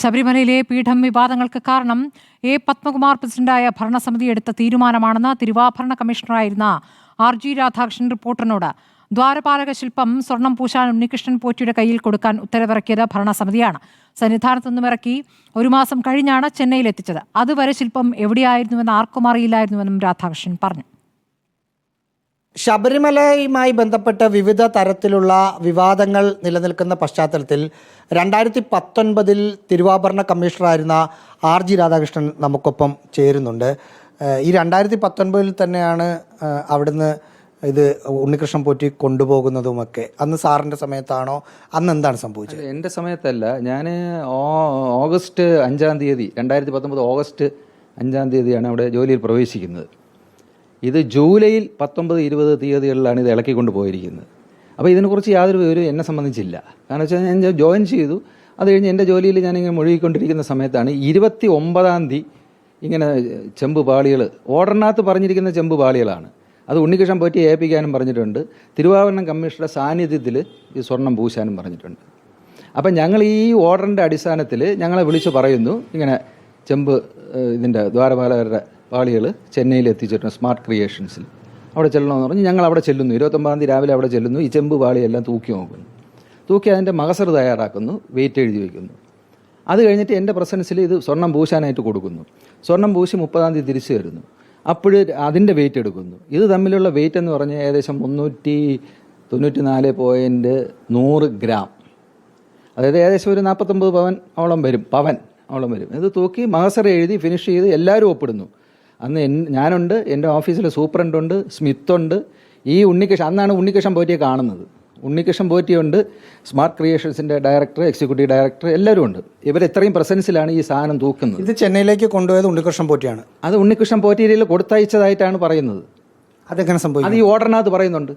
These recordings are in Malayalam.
ശബരിമലയിലെ പീഠം വിവാദങ്ങൾക്ക് കാരണം എ പത്മകുമാർ പ്രസിഡന്റായ ഭരണസമിതി എടുത്ത തീരുമാനമാണെന്ന് തിരുവാഭരണ കമ്മീഷണറായിരുന്ന ആർ ജി രാധാകൃഷ്ണൻ റിപ്പോർട്ടറിനോട് ദ്വാരപാലക ശില്പം സ്വർണം പൂശാൻ ഉണ്ണികൃഷ്ണൻ പോറ്റിയുടെ കയ്യിൽ കൊടുക്കാൻ ഉത്തരവിറക്കിയത് ഭരണസമിതിയാണ്. സന്നിധാനത്തു നിന്നും ഇറക്കി ഒരു മാസം കഴിഞ്ഞാണ് ചെന്നൈയിലെത്തിച്ചത്. അതുവരെ ശില്പം എവിടെയായിരുന്നുവെന്ന് ആർക്കും അറിയില്ലായിരുന്നുവെന്നും രാധാകൃഷ്ണൻ പറഞ്ഞു. ശബരിമലയുമായി ബന്ധപ്പെട്ട് വിവിധ തരത്തിലുള്ള വിവാദങ്ങൾ നിലനിൽക്കുന്ന പശ്ചാത്തലത്തിൽ രണ്ടായിരത്തി പത്തൊൻപതിൽ തിരുവാഭരണ കമ്മീഷണറായിരുന്ന ആർ ജി രാധാകൃഷ്ണൻ നമുക്കൊപ്പം ചേരുന്നുണ്ട്. ഈ രണ്ടായിരത്തി പത്തൊൻപതിൽ തന്നെയാണ് അവിടുന്ന് ഇത് ഉണ്ണികൃഷ്ണൻ പോറ്റി കൊണ്ടുപോകുന്നതുമൊക്കെ. അന്ന് സാറിന്റെ സമയത്താണോ? അന്ന് എന്താണ് സംഭവിച്ചത്? എന്റെ സമയത്തല്ല. ഞാൻ ഓഗസ്റ്റ് അഞ്ചാം തീയതി രണ്ടായിരത്തി പത്തൊമ്പത് ഓഗസ്റ്റ് അഞ്ചാം തീയതിയാണ് അവിടെ ജോലിയിൽ പ്രവേശിക്കുന്നത്. ഇത് ജൂലൈയിൽ പത്തൊമ്പത് ഇരുപത് തീയതികളിലാണ് ഇത് ഇളക്കിക്കൊണ്ട് പോയിരിക്കുന്നത്. അപ്പോൾ ഇതിനെക്കുറിച്ച് യാതൊരു വിവരവും എന്നെ സംബന്ധിച്ചില്ല. കാരണം വെച്ചാൽ ഞാൻ ജോയിൻ ചെയ്തു. അത് കഴിഞ്ഞ് എന്റെ ജോലിയിൽ ഞാനിങ്ങനെ മുഴുകിക്കൊണ്ടിരിക്കുന്ന സമയത്താണ് ഇരുപത്തി ഒമ്പതാം തീയതി ഇങ്ങനെ ചെമ്പ് പാളികൾ ഓർഡറിനകത്ത് പറഞ്ഞിരിക്കുന്ന ചെമ്പ് പാളികളാണ്. അത് ഉണ്ണികൃഷ്ണൻ പോറ്റി ഏൽപ്പിക്കാനും പറഞ്ഞിട്ടുണ്ട്. തിരുവാഭരണം കമ്മീഷണറുടെ സാന്നിധ്യത്തിൽ ഈ സ്വർണം പൂശാനും പറഞ്ഞിട്ടുണ്ട്. അപ്പം ഞങ്ങൾ ഈ ഓർഡറിന്റെ അടിസ്ഥാനത്തിൽ ഞങ്ങളെ വിളിച്ച് പറയുന്നു. ഇങ്ങനെ ചെമ്പ് ഇതിന്റെ ദ്വാരപാലകരുടെ പാളികൾ ചെന്നൈയിൽ എത്തിച്ചിട്ടുണ്ട് സ്മാർട്ട് ക്രിയേഷൻസിൽ. അവിടെ ചെല്ലണമെന്ന് പറഞ്ഞ്. ഞങ്ങൾ അവിടെ ചെല്ലുന്നു. ഇരുപത്തൊമ്പതാം തീയതി രാവിലെ അവിടെ ചെല്ലുന്നു. ഈ ചെമ്പ് പാളിയെല്ലാം തൂക്കി നോക്കുന്നു. തൂക്കി അതിന്റെ മകസർ തയ്യാറാക്കുന്നു. വെയിറ്റ് എഴുതി വയ്ക്കുന്നു അത് കഴിഞ്ഞിട്ട് എന്റെ പ്രസൻസിൽ ഇത് സ്വർണം പൂശാനായിട്ട് കൊടുക്കുന്നു. സ്വർണം പൂശി മുപ്പതാം തീയതി തിരിച്ചു വരുന്നു. അപ്പോൾ അതിന്റെ വെയിറ്റ് എടുക്കുന്നു. ഇത് തമ്മിലുള്ള വെയിറ്റ് എന്ന് പറഞ്ഞാൽ ഏകദേശം മുന്നൂറ്റി തൊണ്ണൂറ്റി നാല് പോയിന്റ് നൂറ് ഗ്രാം. അതായത് ഏകദേശം ഒരു നാൽപ്പത്തൊമ്പത് പവൻ ഓളം വരും. പവൻ ഓളം വരും. ഇത് തൂക്കി മഹസർ എഴുതി ഫിനിഷ് ചെയ്ത് എല്ലാവരും ഒപ്പിടുന്നു. അന്ന് എൻ ഞാനുണ്ട് എന്റെ ഓഫീസിൽ സൂപ്രണ്ടുണ്ട് സ്മിത്തുണ്ട്. ഈ ഉണ്ണികൃഷ്ണൻ അന്നാണ് ഉണ്ണികൃഷ്ണൻ പോറ്റിയെ കാണുന്നത്. ഉണ്ണികൃഷ്ണൻ പോറ്റിയുണ്ട് സ്മാർട്ട് ക്രിയേഷൻസിന്റെ ഡയറക്ടർ എക്സിക്യൂട്ടീവ് ഡയറക്ടർ എല്ലാവരും ഉണ്ട് ഇവർ ഇത്രയും പ്രസൻസിലാണ് ഈ സാധനം തൂക്കുന്നത്. ഇത് ചെന്നൈയിലേക്ക് കൊണ്ടുപോയത് ഉണ്ണികൃഷ്ണൻ പോറ്റിയാണ്. അത് ഉണ്ണികൃഷ്ണൻ പോറ്റിയിൽ കൊടുത്തയച്ചതായിട്ടാണ് പറയുന്നത്. അതെങ്ങനെ സംഭവിക്കും അത് ഈ ഓർഡറിനകത്ത് പറയുന്നുണ്ട്.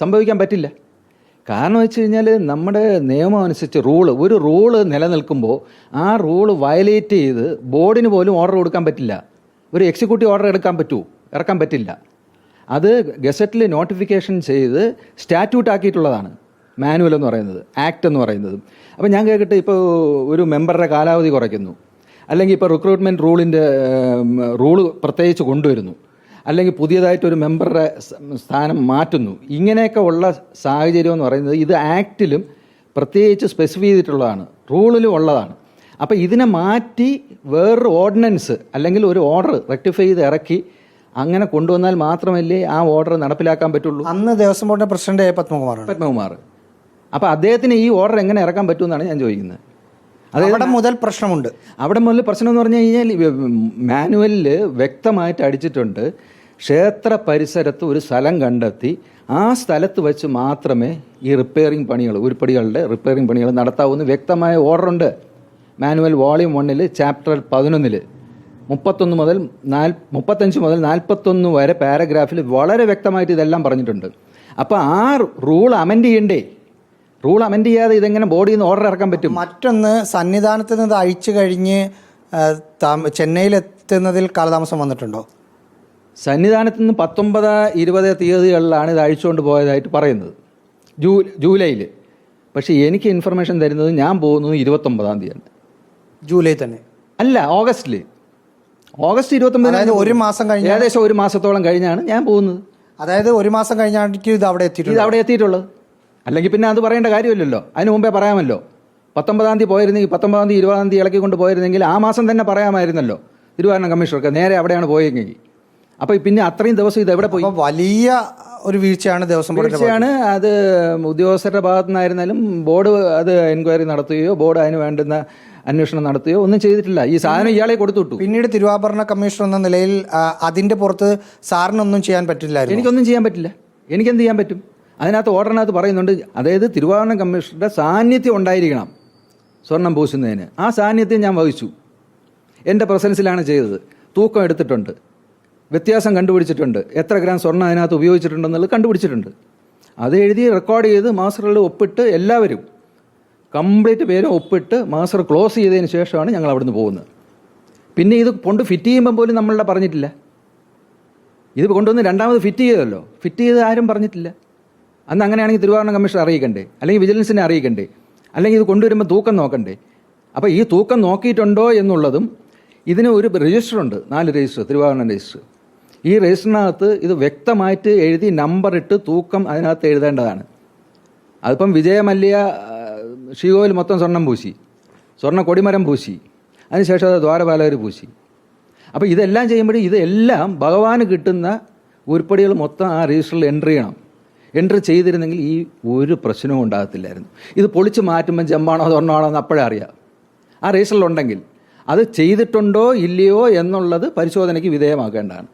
സംഭവിക്കാൻ പറ്റില്ല. കാരണം വെച്ച് കഴിഞ്ഞാൽ നമ്മുടെ നിയമം അനുസരിച്ച് റൂൾ ഒരു റൂൾ നിലനിൽക്കുമ്പോൾ ആ റൂൾ വയലേറ്റ് ചെയ്ത് ബോർഡിന് പോലും ഓർഡർ കൊടുക്കാൻ പറ്റില്ല. ഒരു എക്സിക്യൂട്ടീവ് ഓർഡർ എടുക്കാൻ പറ്റുമോ ഇറക്കാൻ പറ്റില്ല. അത് ഗസറ്റിൽ നോട്ടിഫിക്കേഷൻ ചെയ്ത് സ്റ്റാറ്റ്യൂട്ട് ആക്കിയിട്ടുള്ളതാണ്. മാനുവൽ എന്ന് പറയുന്നത്. ആക്ട് എന്ന് പറയുന്നത്. അപ്പോൾ ഞാൻ കേൾക്കട്ടെ ഇപ്പോൾ ഒരു മെമ്പറുടെ കാലാവധി കുറയ്ക്കുന്നു. അല്ലെങ്കിൽ ഇപ്പോൾ റിക്രൂട്ട്മെന്റ് റൂളിന്റെ റൂൾ പ്രത്യേകിച്ച് കൊണ്ടുവരുന്നു. അല്ലെങ്കിൽ പുതിയതായിട്ട് ഒരു മെമ്പറുടെ സ്ഥാനം മാറ്റുന്നു. ഇങ്ങനെയൊക്കെ ഉള്ള സാഹചര്യം എന്ന് പറയുന്നത് ഇത് ആക്റ്റിലും പ്രത്യേകിച്ച് സ്പെസിഫൈ ചെയ്തിട്ടുള്ളതാണ്. റൂളിലും ഉള്ളതാണ്. അപ്പോൾ ഇതിനെ മാറ്റി വേറൊരു ഓർഡിനൻസ് അല്ലെങ്കിൽ ഒരു ഓർഡർ റെക്ടിഫൈ ചെയ്ത് ഇറക്കി അങ്ങനെ കൊണ്ടുവന്നാൽ മാത്രമല്ലേ ആ ഓർഡർ നടപ്പിലാക്കാൻ പറ്റുള്ളൂ? അന്ന് ദേവസ്വം ബോർഡിന്റെ പ്രസിഡന്റ് പത്മകുമാർ പത്മകുമാർ. അപ്പോൾ അദ്ദേഹത്തിന് ഈ ഓർഡർ എങ്ങനെ ഇറക്കാൻ പറ്റുമെന്നാണ് ഞാൻ ചോദിക്കുന്നത്. അവിടെ മുതൽ പ്രശ്നമുണ്ട്. അവിടെ മുതൽ പ്രശ്നം എന്ന് പറഞ്ഞു കഴിഞ്ഞാൽ മാനുവലിൽ വ്യക്തമായിട്ട് അടിച്ചിട്ടുണ്ട് ക്ഷേത്ര പരിസരത്ത് ഒരു സ്ഥലം കണ്ടെത്തി ആ സ്ഥലത്ത് വെച്ച് മാത്രമേ ഈ റിപ്പയറിംഗ് പണികൾ ഉരുപ്പടികളുടെ റിപ്പയറിംഗ് പണികൾ നടത്താവൂ എന്ന് വ്യക്തമായ ഓർഡറുണ്ട് മാനുവൽ വോളിയം വണ്ണിൽ ചാപ്റ്റർ പതിനൊന്നിൽ മുപ്പത്തൊന്ന് മുതൽ നാൽ മുപ്പത്തഞ്ച് മുതൽ നാൽപ്പത്തൊന്ന് വരെ പാരഗ്രാഫിൽ വളരെ വ്യക്തമായിട്ട് ഇതെല്ലാം പറഞ്ഞിട്ടുണ്ട്. അപ്പോൾ ആ റൂൾ അമെൻഡ് ചെയ്യണ്ടേ? റൂൾ അമെൻഡ് ചെയ്യാതെ ഇതെങ്ങനെ ബോഡിയിൽ നിന്ന് ഓർഡർ ഇറക്കാൻ പറ്റും? മറ്റൊന്ന് സന്നിധാനത്ത് നിന്ന് അഴിച്ചു കഴിഞ്ഞ് ചെന്നൈയിലെത്തുന്നതിൽ കാലതാമസം വന്നിട്ടുണ്ടോ? സന്നിധാനത്ത് നിന്ന് പത്തൊമ്പത് ഇരുപത് തീയതികളിലാണ് ഇത് അഴിച്ചുകൊണ്ട് പോയതായിട്ട് പറയുന്നത്. ജൂ ജൂലൈയിൽ പക്ഷേ എനിക്ക് ഇൻഫർമേഷൻ തരുന്നത് ഞാൻ പോകുന്നത് ഇരുപത്തൊമ്പതാം തീയതിയാണ്. ജൂലൈ തന്നെ. അല്ല ഓഗസ്റ്റിൽ ഓഗസ്റ്റ് ഇരുപത്തൊമ്പതിന് അതായത് ഒരു മാസം കഴിഞ്ഞ് ഏകദേശം ഒരു മാസത്തോളം കഴിഞ്ഞാണ് ഞാൻ പോകുന്നത്. അതായത് ഒരു മാസം കഴിഞ്ഞായിരിക്കും ഇത് അവിടെ ഇത് എത്തിയിട്ടുണ്ട് അവിടെ എത്തിയിട്ടുള്ളത്. അല്ലെങ്കിൽ പിന്നെ അത് പറയേണ്ട കാര്യമില്ലല്ലോ. അതിന് മുമ്പേ പറയാമല്ലോ. പത്തൊമ്പതാം തീയതി പോയിരുന്നെങ്കിൽ പത്തൊമ്പതാം തീയതി ഇരുപതാം തീയതി ഇളക്കി കൊണ്ട് പോയിരുന്നെങ്കിൽ ആ മാസം തന്നെ പറയാമായിരുന്നല്ലോ. തിരുവാരണ കമ്മീഷണർക്ക് നേരെ അവിടെയാണ് പോയെങ്കിൽ. അപ്പോൾ പിന്നെ അത്രയും ദിവസം ഇത് എവിടെ പോയി? വലിയ ഒരു വീഴ്ചയാണ് ദിവസം ബോർഡിന്റെ വീഴ്ചയാണ്. അത് ഉദ്യോഗസ്ഥരുടെ ഭാഗത്തു നിന്നായിരുന്നാലും ബോർഡ് അത് എൻക്വയറി നടത്തുകയോ ബോർഡ് അതിന് വേണ്ടുന്ന അന്വേഷണം നടത്തുകയോ ഒന്നും ചെയ്തിട്ടില്ല. ഈ സാധനം ഇയാളെ കൊടുത്തുവിട്ടു പിന്നീട് തിരുവാഭരണ കമ്മീഷൻ എന്ന നിലയിൽ ആ, അതിന്റെ പുറത്ത് സാറിനൊന്നും ചെയ്യാൻ പറ്റില്ലായിരുന്നു. എനിക്കൊന്നും ചെയ്യാൻ പറ്റില്ല. എനിക്കെന്ത് ചെയ്യാൻ പറ്റും? അതിനകത്ത് ഓർഡറിനകത്ത് പറയുന്നുണ്ട് അതായത് തിരുവാഭരണ കമ്മീഷന്റെ സാന്നിധ്യം ഉണ്ടായിരിക്കണം സ്വർണം പൂശുന്നതിന്. ആ സാന്നിധ്യം ഞാൻ വഹിച്ചു. എന്റെ പ്രസൻസിലാണ് ചെയ്തത്. തൂക്കം എടുത്തിട്ടുണ്ട്. വ്യത്യാസം കണ്ടുപിടിച്ചിട്ടുണ്ട്. എത്ര ഗ്രാം സ്വർണം അതിനകത്ത് ഉപയോഗിച്ചിട്ടുണ്ടെന്നുള്ളത് കണ്ടുപിടിച്ചിട്ടുണ്ട്. അത് എഴുതി റെക്കോർഡ് ചെയ്ത് മാസ്റ്ററിൽ ഒപ്പിട്ട് എല്ലാവരും കംപ്ലീറ്റ് പേരും ഒപ്പിട്ട് മാസ്റ്റർ ക്ലോസ് ചെയ്തതിന് ശേഷമാണ് ഞങ്ങൾ അവിടുന്ന് പോകുന്നത്. പിന്നെ ഇത് കൊണ്ട് ഫിറ്റ് ചെയ്യുമ്പം പോലും നമ്മളുടെ പറഞ്ഞിട്ടില്ല. ഇത് കൊണ്ടുവന്ന് രണ്ടാമത് ഫിറ്റ് ചെയ്തല്ലോ ഫിറ്റ് ചെയ്ത് ആരും പറഞ്ഞിട്ടില്ല. അന്ന് അങ്ങനെയാണെങ്കിൽ തിരുവാഭരണ കമ്മീഷൻ അറിയിക്കണ്ടേ? അല്ലെങ്കിൽ വിജിലൻസിനെ അറിയിക്കണ്ടേ? അല്ലെങ്കിൽ ഇത് കൊണ്ടുവരുമ്പോൾ തൂക്കം നോക്കണ്ടേ? അപ്പോൾ ഈ തൂക്കം നോക്കിയിട്ടുണ്ടോ എന്നുള്ളതും ഇതിന് ഒരു രജിസ്റ്റർ ഉണ്ട്. നാല് രജിസ്റ്റർ തിരുവാഭരണ രജിസ്റ്റർ ഈ രജിസ്റ്ററിനകത്ത് ഇത് വ്യക്തമായിട്ട് എഴുതി നമ്പർ ഇട്ട് തൂക്കം അതിനകത്ത് എഴുതേണ്ടതാണ്. അതിപ്പം വിജയമല്യ ഷീഗോയിൽ മൊത്തം സ്വർണം പൂശി. സ്വർണ കൊടിമരം പൂശി. അതിനുശേഷം അത് ദ്വാരപാലകർ പൂശി. അപ്പോൾ ഇതെല്ലാം ചെയ്യുമ്പോഴും ഇതെല്ലാം ഭഗവാന് കിട്ടുന്ന ഉരുപ്പടികൾ മൊത്തം ആ രജിസ്റ്ററിൽ എൻട്രി ചെയ്യണം. എൻട്രി ചെയ്തിരുന്നെങ്കിൽ ഈ ഒരു പ്രശ്നവും ഉണ്ടാകത്തില്ലായിരുന്നു. ഇത് പൊളിച്ച് മാറ്റുമ്പോൾ ജമ്പാണോ സ്വർണമാണോ എന്ന് അപ്പോഴേ അറിയാം. ആ രജിസ്റ്ററിലുണ്ടെങ്കിൽ അത് ചെയ്തിട്ടുണ്ടോ ഇല്ലയോ എന്നുള്ളത് പരിശോധനയ്ക്ക് വിധേയമാക്കേണ്ടതാണ്.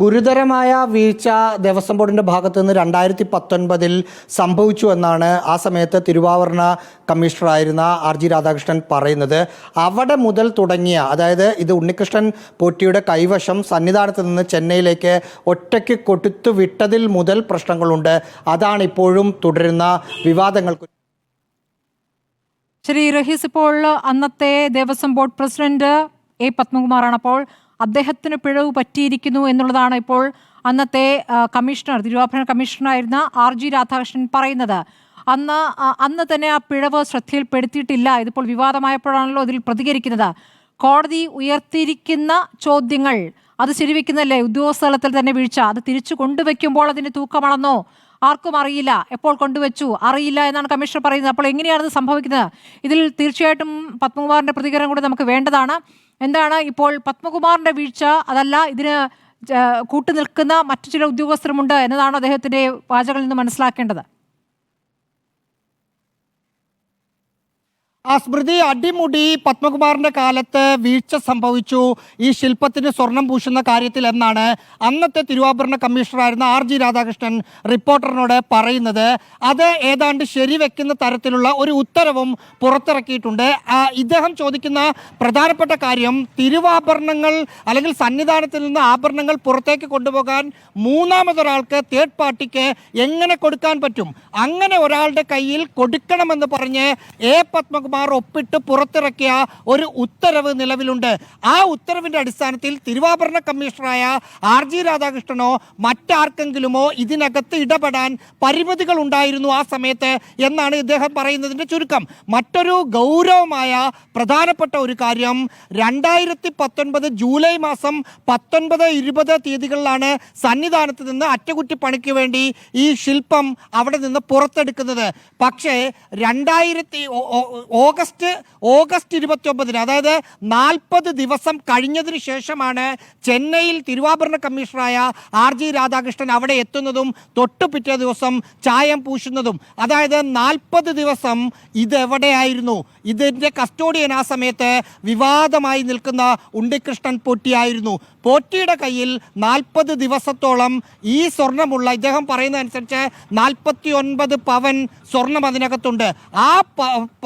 ഗുരുതരമായ വീഴ്ച ദേവസ്വം ബോർഡിന്റെ ഭാഗത്തു നിന്ന് രണ്ടായിരത്തി പത്തൊൻപതിൽ സംഭവിച്ചു എന്നാണ് ആ സമയത്ത് തിരുവാവരണ കമ്മീഷണറായിരുന്ന ആർ ജി രാധാകൃഷ്ണൻ പറയുന്നത്. അവിടെ മുതൽ തുടങ്ങിയ അതായത് ഇത് ഉണ്ണികൃഷ്ണൻ പോറ്റിയുടെ കൈവശം സന്നിധാനത്ത് നിന്ന് ചെന്നൈയിലേക്ക് ഒറ്റയ്ക്ക് കൊടുത്തു വിട്ടതിൽ മുതൽ പ്രശ്നങ്ങളുണ്ട്. അതാണ് ഇപ്പോഴും തുടരുന്ന വിവാദങ്ങൾക്ക്. ശരി റഹീസ് ഇപ്പോൾ അന്നത്തെ ദേവസ്വം ബോർഡ് പ്രസിഡന്റ് എ പത്മകുമാറാണ് അപ്പോൾ അദ്ദേഹത്തിന് പിഴവ് പറ്റിയിരിക്കുന്നു എന്നുള്ളതാണ് ഇപ്പോൾ അന്നത്തെ കമ്മീഷണർ തിരുവാഭരണ കമ്മീഷണറായിരുന്ന ആർ ജി രാധാകൃഷ്ണൻ പറയുന്നത്. അന്ന് അന്ന് തന്നെ ആ പിഴവ് ശ്രദ്ധയിൽപ്പെടുത്തിയിട്ടില്ല. ഇതിപ്പോൾ വിവാദമായപ്പോഴാണല്ലോ ഇതിൽ പ്രതികരിക്കുന്നത്. കോടതി ഉയർത്തിയിരിക്കുന്ന ചോദ്യങ്ങൾ അത് ശരിവെക്കുന്നല്ലേ ഉദ്യോഗസ്ഥ തലത്തിൽ തന്നെ വീഴ്ച. അത് തിരിച്ചു കൊണ്ടുവയ്ക്കുമ്പോൾ അതിന് തൂക്കമാണെന്നോ? ആർക്കും അറിയില്ല. എപ്പോൾ കൊണ്ടുവച്ചു? അറിയില്ല എന്നാണ് കമ്മീഷണർ പറയുന്നത്. അപ്പോൾ എങ്ങനെയാണ് ഇത് സംഭവിക്കുന്നത്? ഇതിൽ തീർച്ചയായിട്ടും പത്മകുമാറിന്റെ പ്രതികരണം കൂടി നമുക്ക് വേണ്ടതാണ്. എന്താണ് ഇപ്പോൾ പത്മകുമാറിന്റെ വീഴ്ച? അതല്ല ഇതിന് കൂട്ടുനിൽക്കുന്ന മറ്റു ചില ഉദ്യോഗസ്ഥരുമുണ്ട് എന്നതാണ് അദ്ദേഹത്തിന്റെ വാചകളിൽ നിന്ന് മനസ്സിലാക്കേണ്ടത്. ആ സ്മൃതി അടിമുടി പത്മകുമാറിന്റെ കാലത്ത് വീഴ്ച സംഭവിച്ചു. ഈ ശില്പത്തിന് സ്വർണം പൂശുന്ന കാര്യത്തിൽ എന്നാണ് അന്നത്തെ തിരുവാഭരണ കമ്മീഷണറായിരുന്ന ആർ ജി രാധാകൃഷ്ണൻ റിപ്പോർട്ടറിനോട് പറയുന്നത്. അത് ഏതാണ്ട് ശരിവെക്കുന്ന തരത്തിലുള്ള ഒരു ഉത്തരവും പുറത്തിറക്കിയിട്ടുണ്ട്. ഇദ്ദേഹം ചോദിക്കുന്ന പ്രധാനപ്പെട്ട കാര്യം തിരുവാഭരണങ്ങൾ അല്ലെങ്കിൽ സന്നിധാനത്തിൽ നിന്ന് ആഭരണങ്ങൾ പുറത്തേക്ക് കൊണ്ടുപോകാൻ മൂന്നാമതൊരാൾക്ക് തേർഡ് പാർട്ടിക്ക് എങ്ങനെ കൊടുക്കാൻ പറ്റും? അങ്ങനെ ഒരാളുടെ കയ്യിൽ കൊടുക്കണമെന്ന് പറഞ്ഞ് എ പത്മകുമാർ ഒപ്പിട്ട് പുറത്തിറക്കിയ ഒരു ഉത്തരവ് നിലവിലുണ്ട്. ആ ഉത്തരവിന്റെ അടിസ്ഥാനത്തിൽ തിരുവാഭരണ കമ്മീഷണറായ ആർ ജി രാധാകൃഷ്ണനോ മറ്റാർക്കെങ്കിലുമോ ഇതിനകത്ത് ഇടപെടാൻ പരിമിതികൾ ഉണ്ടായിരുന്നു ആ സമയത്ത് എന്നാണ് ഇദ്ദേഹം പറയുന്നതിന്റെ ചുരുക്കം. മറ്റൊരു ഗൗരവമായ പ്രധാനപ്പെട്ട ഒരു കാര്യം രണ്ടായിരത്തി പത്തൊൻപത് ജൂലൈ മാസം പത്തൊൻപത് ഇരുപത് തീയതികളിലാണ് സന്നിധാനത്ത് നിന്ന് അറ്റകുറ്റിപ്പണിക്ക് വേണ്ടി ഈ ശില്പം അവിടെ നിന്ന് പുറത്തെടുക്കുന്നത്. പക്ഷേ രണ്ടായിരത്തി ഓഗസ്റ്റ് ഓഗസ്റ്റ് ഇരുപത്തി ഒമ്പതിന് അതായത് നാൽപ്പത് ദിവസം കഴിഞ്ഞതിന് ശേഷമാണ് ചെന്നൈയിൽ തിരുവാഭരണ കമ്മീഷണറായ ആർ ജി രാധാകൃഷ്ണൻ അവിടെ എത്തുന്നതും തൊട്ടു പിറ്റേ ദിവസം ചായം പൂശുന്നതും. അതായത് നാൽപ്പത് ദിവസം ഇതെവിടെയായിരുന്നു ഇതിന്റെ കസ്റ്റോഡിയൻ ആ സമയത്ത് വിവാദമായി നിൽക്കുന്ന ഉണ്ണികൃഷ്ണൻ പൊട്ടിയായിരുന്നു. പോറ്റിയുടെ കയ്യിൽ നാൽപ്പത് ദിവസത്തോളം ഈ സ്വർണമുള്ള ഇദ്ദേഹം പറയുന്നതനുസരിച്ച് നാൽപ്പത്തി ഒൻപത് പവൻ സ്വർണം അതിനകത്തുണ്ട്. ആ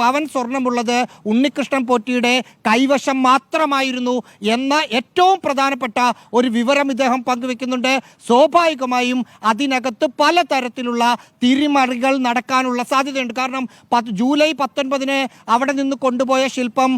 പവൻ സ്വർണമുള്ളത് ഉണ്ണികൃഷ്ണൻ പോറ്റിയുടെ കൈവശം മാത്രമായിരുന്നു എന്ന ഏറ്റവും പ്രധാനപ്പെട്ട ഒരു വിവരം ഇദ്ദേഹം പങ്കുവെക്കുന്നുണ്ട്. സ്വാഭാവികമായും അതിനകത്ത് പല തരത്തിലുള്ള തിരിമറികൾ നടക്കാനുള്ള സാധ്യതയുണ്ട്. കാരണം പത്ത് ജൂലൈ പത്തൊൻപതിന് അവിടെ നിന്ന് കൊണ്ടുപോയ ശില്പം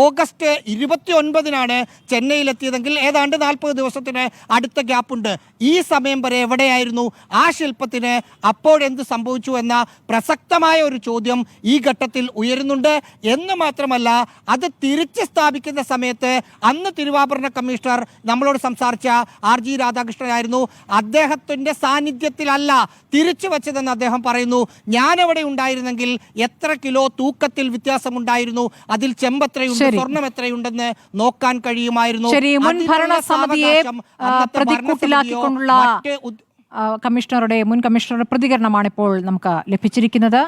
ഓഗസ്റ്റ് ഇരുപത്തി ഒൻപതിനാണ് ചെന്നൈയിലെത്തിയതെങ്കിൽ ഏതാണ്ട് നാൽപ്പത് ദിവസത്തിന് അടുത്ത ഗ്യാപ്പുണ്ട്. ഈ സമയം വരെ എവിടെയായിരുന്നു? ആ ശില്പത്തിന് അപ്പോഴെന്ത് സംഭവിച്ചു എന്ന പ്രസക്തമായ ഒരു ചോദ്യം ഈ ഘട്ടത്തിൽ ഉയരുന്നുണ്ട്. എന്ന് മാത്രമല്ല അത് തിരിച്ച് സ്ഥാപിക്കുന്ന സമയത്ത് അന്ന് തിരുവാഭരണ കമ്മീഷണർ നമ്മളോട് സംസാരിച്ച ആർ ജി രാധാകൃഷ്ണനായിരുന്നു. അദ്ദേഹത്തിന്റെ സാന്നിധ്യത്തിലല്ല തിരിച്ചു വച്ചതെന്ന് അദ്ദേഹം പറയുന്നു. ഞാനവിടെ ഉണ്ടായിരുന്നെങ്കിൽ എത്ര കിലോ തൂക്കത്തിൽ വ്യത്യാസമുണ്ടായിരുന്നു? അതിൽ ചെമ്പെത്രയുണ്ട്. സ്വർണം എത്രയുണ്ടെന്ന് നോക്കാൻ കഴിയുമായിരുന്നു. മുൻ അതിനുള്ള അന്നത്തെ പ്രതിക്കൂട്ടിലാക്കിക്കൊണ്ടുള്ള കമ്മീഷണറുടെ മുൻ കമ്മീഷണറുടെ പ്രതികരണമാണ് ഇപ്പോൾ നമുക്ക് ലഭിച്ചിരിക്കുന്നത്.